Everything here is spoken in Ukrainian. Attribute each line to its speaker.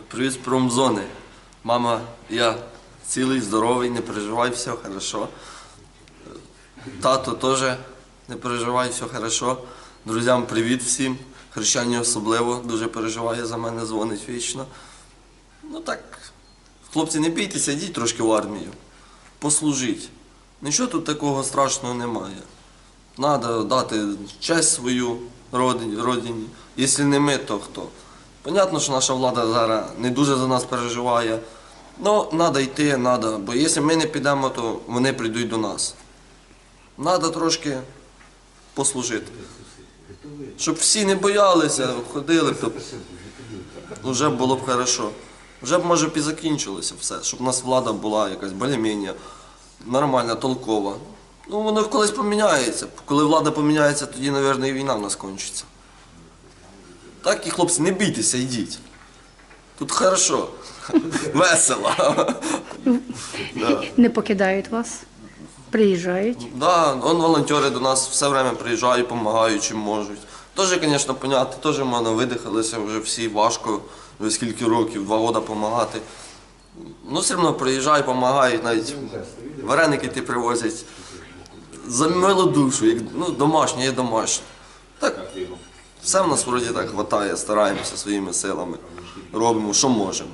Speaker 1: Привіт з промзони. Мама, я цілий, здоровий, не переживай, все хорошо. Тато теж не переживай, все хорошо. Друзям привіт всім. Хрещані особливо дуже переживає за мене, дзвонить вічно. Ну так, хлопці, не бійтеся, йдіть трошки в армію. Послужіть. Нічого тут такого страшного немає. Треба дати честь свою родині. Якщо не ми, то хто? Понятно, що наша влада зараз не дуже за нас переживає. Ну, треба йти, треба. Бо якщо ми не підемо, то вони прийдуть до нас. Треба трошки послужити. Щоб всі не боялися, ходили, то вже було б хорошо. Вже б, може, закінчилося все, щоб у нас влада була якась більш-менш нормальна, толкова. Ну, воно колись поміняється. Коли влада поміняється, тоді, мабуть, і війна в нас кончиться. Так і хлопці, не бійтеся, йдіть. Тут хорошо, весело. Да.
Speaker 2: Не покидають вас, приїжджають.
Speaker 1: Да, он волонтери до нас все время приїжджають, допомагають, чим можуть. Теж, звісно, понятно, теж мене видихалися вже всі важко, вже скільки років, два роки допомагати. Ну, все одно приїжджають, допомагають, навіть вареники ти привозять. За милу душу, як, ну, домашнє є домашнє. Так, все в нас вроді так хватає, стараємося своїми силами, робимо, що можемо.